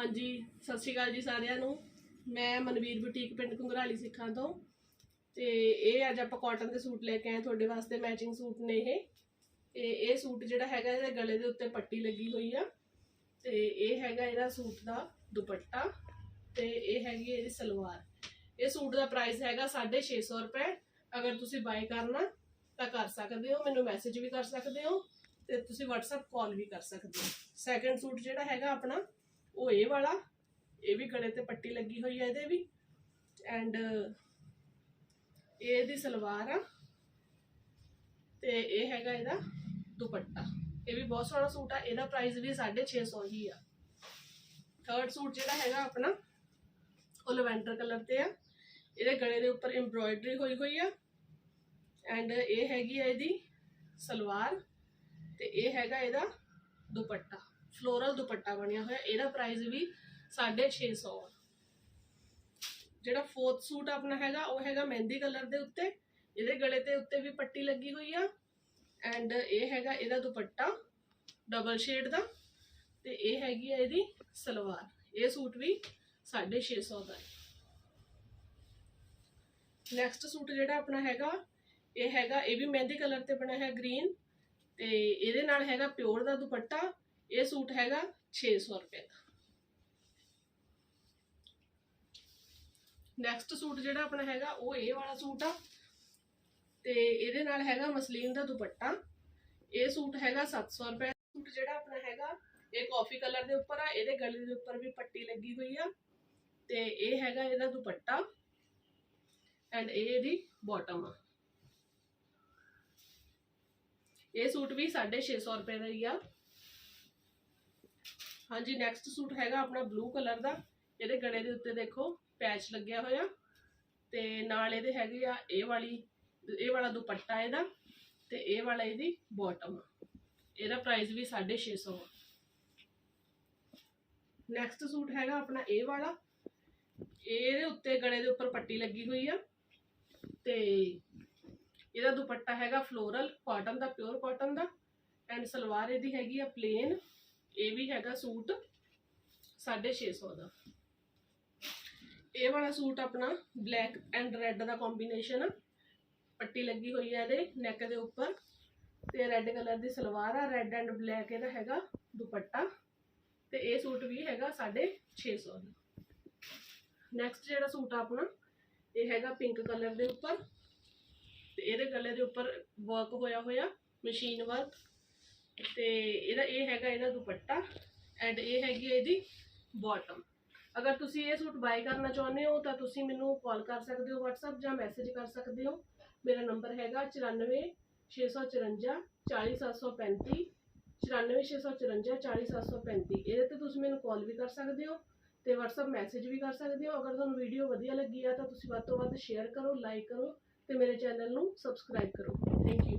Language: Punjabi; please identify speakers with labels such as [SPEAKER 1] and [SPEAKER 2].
[SPEAKER 1] ਹਾਂਜੀ, ਸਤਿ ਸ਼੍ਰੀ ਅਕਾਲ ਜੀ ਸਾਰਿਆਂ ਨੂੰ। ਮੈਂ ਮਨਵੀਰ ਬੁਟੀਕ ਪਿੰਡ ਕੁੰਗਰਾਲੀ ਸਿੱਖਾਂ ਤੋਂ। ਤੇ ਇਹ ਅੱਜ ਆਪਾਂ ਕਾਟਨ ਦੇ ਸੂਟ ਲੈ ਕੇ ਆਏ ਤੁਹਾਡੇ ਵਾਸਤੇ ਮੈਚਿੰਗ ਸੂਟ ਨੇ ਇਹ। ਤੇ ਇਹ ਸੂਟ ਜਿਹੜਾ ਹੈਗਾ, ਇਹਦੇ ਗਲੇ ਦੇ ਉੱਤੇ ਪੱਟੀ ਲੱਗੀ ਹੋਈ ਆ। ਤੇ ਇਹ ਹੈਗਾ ਇਹਦਾ ਸੂਟ ਦਾ ਦੁਪੱਟਾ ਤੇ ਇਹ ਹੈਗੀ ਇਹਦੀ ਸਲਵਾਰ। ਇਹ ਸੂਟ ਦਾ ਪ੍ਰਾਈਸ ਹੈਗਾ 650 ਰੁਪਏ। ਅਗਰ ਤੁਸੀਂ ਬਾਈ ਕਰਨਾ, ਤਾਂ ਕਰ ਸਕਦੇ ਹੋ। ਮੈਨੂੰ ਮੈਸੇਜ ਵੀ ਕਰ ਸਕਦੇ ਹੋ ਤੇ ਤੁਸੀਂ WhatsApp ਕਾਲ ਵੀ ਕਰ ਸਕਦੇ ਹੋ। ਸੈਕੰਡ ਸੂਟ ਜਿਹੜਾ ਹੈਗਾ ਆਪਣਾ ਉਹ ਇਹ ਵਾਲਾ, ਇਹ ਵੀ ਗਲੇ ਤੇ ਪੱਟੀ ਲੱਗੀ ਹੋਈ ਹੈ ਇਹਦੇ ਵੀ। ਐਂਡ ਇਹ ਦੀ ਸਲਵਾਰ ਆ, ਤੇ ਇਹ ਹੈਗਾ ਇਹਦਾ ਦੁਪੱਟਾ। ਇਹ ਵੀ ਬਹੁਤ ਸੋਹਣਾ ਸੂਟ ਆ, ਇਹਦਾ ਪ੍ਰਾਈਸ ਵੀ 650 ਹੀ ਆ। ਥਰਡ ਸੂਟ ਜਿਹੜਾ ਹੈਗਾ ਆਪਣਾ, ਉਹ ਲਵੈਂਡਰ ਕਲਰ ਤੇ ਆ। ਇਹਦੇ ਗਲੇ ਦੇ ਉੱਪਰ ਐਮਬ੍ਰੋਇਡਰੀ ਹੋਈ ਹੋਈ ਆ। ਐਂਡ ਇਹ ਹੈਗੀ ਆ ਇਹਦੀ ਸਲਵਾਰ, ਤੇ ਇਹ ਹੈਗਾ ਇਹਦਾ ਦੁਪੱਟਾ। ਫਲੋਰਲ ਦੁਪੱਟਾ ਬਣਿਆ ਹੋਇਆ, ਇਹਦਾ ਪ੍ਰਾਈਸ ਵੀ 650 ਆ। ਜਿਹੜਾ ਫੋਰਥ ਸੂਟ ਆਪਣਾ ਹੈਗਾ, ਉਹ ਹੈਗਾ ਮਹਿੰਦੀ ਕਲਰ ਦੇ ਉੱਤੇ, ਇਹਦੇ ਗਲੇ ਤੇ ਉੱਤੇ ਵੀ ਪੱਟੀ ਲੱਗੀ ਹੋਈ ਆ ਐਂਡ ਇਹ ਹੈਗਾ ਇਹਦਾ ਦੁਪੱਟਾ ਡਬਲ ਸ਼ੇਡ ਦਾ, ਤੇ ਇਹ ਹੈਗੀ ਆ ਇਹਦੀ ਸਲਵਾਰ। ਇਹ ਸੂਟ ਵੀ 650 ਦਾ ਨੈਕਸਟ ਸੂਟ ਜਿਹੜਾ ਆਪਣਾ ਹੈਗਾ, ਇਹ ਹੈਗਾ, ਇਹ ਵੀ ਮਹਿੰਦੀ ਕਲਰ ਤੇ ਬਣਿਆ ਹੈ ਗ੍ਰੀਨ ਤੇ ਇਹਦੇ ਨਾਲ ਹੈਗਾ ਪਿਓਰ ਦਾ ਦੁਪੱਟਾ ਇਹ ਸੂਟ ਹੈਗਾ 600 ਰੁਪਏ ਦਾ। ਨੈਕਸਟ ਸੂਟ ਜਿਹੜਾ ਆਪਣਾ ਹੈਗਾ, ਉਹ ਇਹ ਵਾਲਾ ਸੂਟ ਆ। ਤੇ ਇਹਦੇ ਨਾਲ ਹੈਗਾ ਮਸਲੀਨ ਦਾ ਦੁਪੱਟਾ। ਇਹ ਸੂਟ ਹੈਗਾ 700 ਰੁਪਏ ਸੂਟ ਜਿਹੜਾ ਆਪਣਾ ਹੈਗਾ, ਇਹ ਕਾਫੀ ਕਲਰ ਦੇ ਉੱਪਰ ਆ, ਇਹਦੇ ਗਲੇ ਦੇ ਉੱਪਰ ਵੀ ਪੱਟੀ ਲੱਗੀ ਹੋਈ ਆ। ਤੇ ਇਹ ਹੈਗਾ ਇਹਦਾ ਦੁਪੱਟਾ। ਐਂਡ ਇਹ ਇਹਦੀ ਬਾਟਮ ਆ। ਇਹ ਸੂਟ ਵੀ 650 ਰੁਪਏ ਦਾ ਹੀ ਆ। ਹਾਂਜੀ ਨੈਕਸਟ ਸੂਟ ਹੈਗਾ ਆਪਣਾ ਬਲੂ ਕਲਰ ਦਾ। ਇਹਦੇ ਗਲੇ ਦੇ ਉੱਤੇ ਦੇਖੋ ਪੈਚ ਲੱਗਿਆ ਹੋਇਆ। ਤੇ ਨਾਲ ਇਹਦੇ ਹੈਗੇ ਆ ਇਹ ਵਾਲੀ, ਇਹ ਵਾਲਾ ਦੁਪੱਟਾ ਇਹਦਾ ਤੇ ਇਹ ਵਾਲਾ ਇਹਦੀ ਬਾਟਮ ਇਹਦਾ ਪ੍ਰਾਈਸ ਵੀ 650 ਆ। ਨੈਕਸਟ ਸੂਟ ਹੈਗਾ ਆਪਣਾ ਇਹ ਵਾਲਾ। ਇਹਦੇ ਉੱਤੇ ਗਲੇ ਦੇ ਉੱਪਰ ਪੱਟੀ ਲੱਗੀ ਹੋਈ ਆ। ਤੇ ਇਹਦਾ ਦੁਪੱਟਾ ਹੈਗਾ ਫਲੋਰਲ ਕਾਟਨ ਦਾ ਪਿਓਰ ਕਾਟਨ ਦਾ। ਐਂਡ ਸਲਵਾਰ ਇਹਦੀ ਹੈਗੀ ਆ ਪਲੇਨ ਇਹ ਵੀ ਹੈਗਾ ਸੂਟ 650 ਦਾ। ਇਹ ਵਾਲਾ ਸੂਟ ਆਪਣਾ ਬਲੈਕ ਐਂਡ ਰੈੱਡ ਦਾ ਕੰਬੀਨੇਸ਼ਨ ਆ। ਪੱਟੀ ਲੱਗੀ ਹੋਈ ਹੈ ਇਹਦੇ ਨੈਕ ਦੇ ਉੱਪਰ। ਤੇ ਰੈੱਡ ਕਲਰ ਦੀ ਸਲਵਾਰ ਆ ਰੈੱਡ ਐਂਡ ਬਲੈਕ ਇਹਦਾ ਹੈਗਾ ਦੁਪੱਟਾ। ਤੇ ਇਹ ਸੂਟ ਵੀ ਹੈਗਾ 650 ਦਾ। ਨੈਕਸਟ ਜਿਹੜਾ ਸੂਟ ਆ ਆਪਣਾ, ਇਹ ਹੈਗਾ ਪਿੰਕ ਕਲਰ ਦੇ ਉੱਪਰ। ਤੇ ਇਹਦੇ ਗਲੇ ਦੇ ਉੱਪਰ ਵਰਕ ਹੋਇਆ ਹੋਇਆ ਮਸ਼ੀਨ ਵਰਕ ਤੇ ਇਹਦਾ ਇਹ ਹੈਗਾ ਇਹਦਾ ਦੁਪੱਟਾ ਐਂਡ ਇਹ ਹੈਗੀ ਇਹਦੀ ਬਾਟਮ ਅਗਰ ਤੁਸੀਂ ਇਹ ਸੂਟ ਬਾਈ ਕਰਨਾ ਚਾਹੁੰਦੇ ਹੋ ਤਾਂ ਤੁਸੀਂ ਮੈਨੂੰ ਕਾਲ ਕਰ ਸਕਦੇ ਹੋ WhatsApp ਜਾਂ ਮੈਸੇਜ ਕਰ ਸਕਦੇ ਹੋ। ਮੇਰਾ ਨੰਬਰ ਹੈਗਾ 94 654 40735 94 654 40735 ਇਹਦੇ ਤੇ ਤੁਸੀਂ ਮੈਨੂੰ ਕਾਲ ਵੀ ਕਰ ਸਕਦੇ ਹੋ ਤੇ WhatsApp ਮੈਸੇਜ ਵੀ ਕਰ ਸਕਦੇ ਹੋ। ਅਗਰ ਤੁਹਾਨੂੰ ਵੀਡੀਓ ਵਧੀਆ ਲੱਗੀ ਆ ਤਾਂ ਤੁਸੀਂ ਵੱਧ ਤੋਂ ਵੱਧ ਸ਼ੇਅਰ ਕਰੋ ਲਾਈਕ ਕਰੋ ਤੇ ਮੇਰੇ ਚੈਨਲ ਨੂੰ ਸਬਸਕ੍ਰਾਈਬ ਕਰੋ। Thank you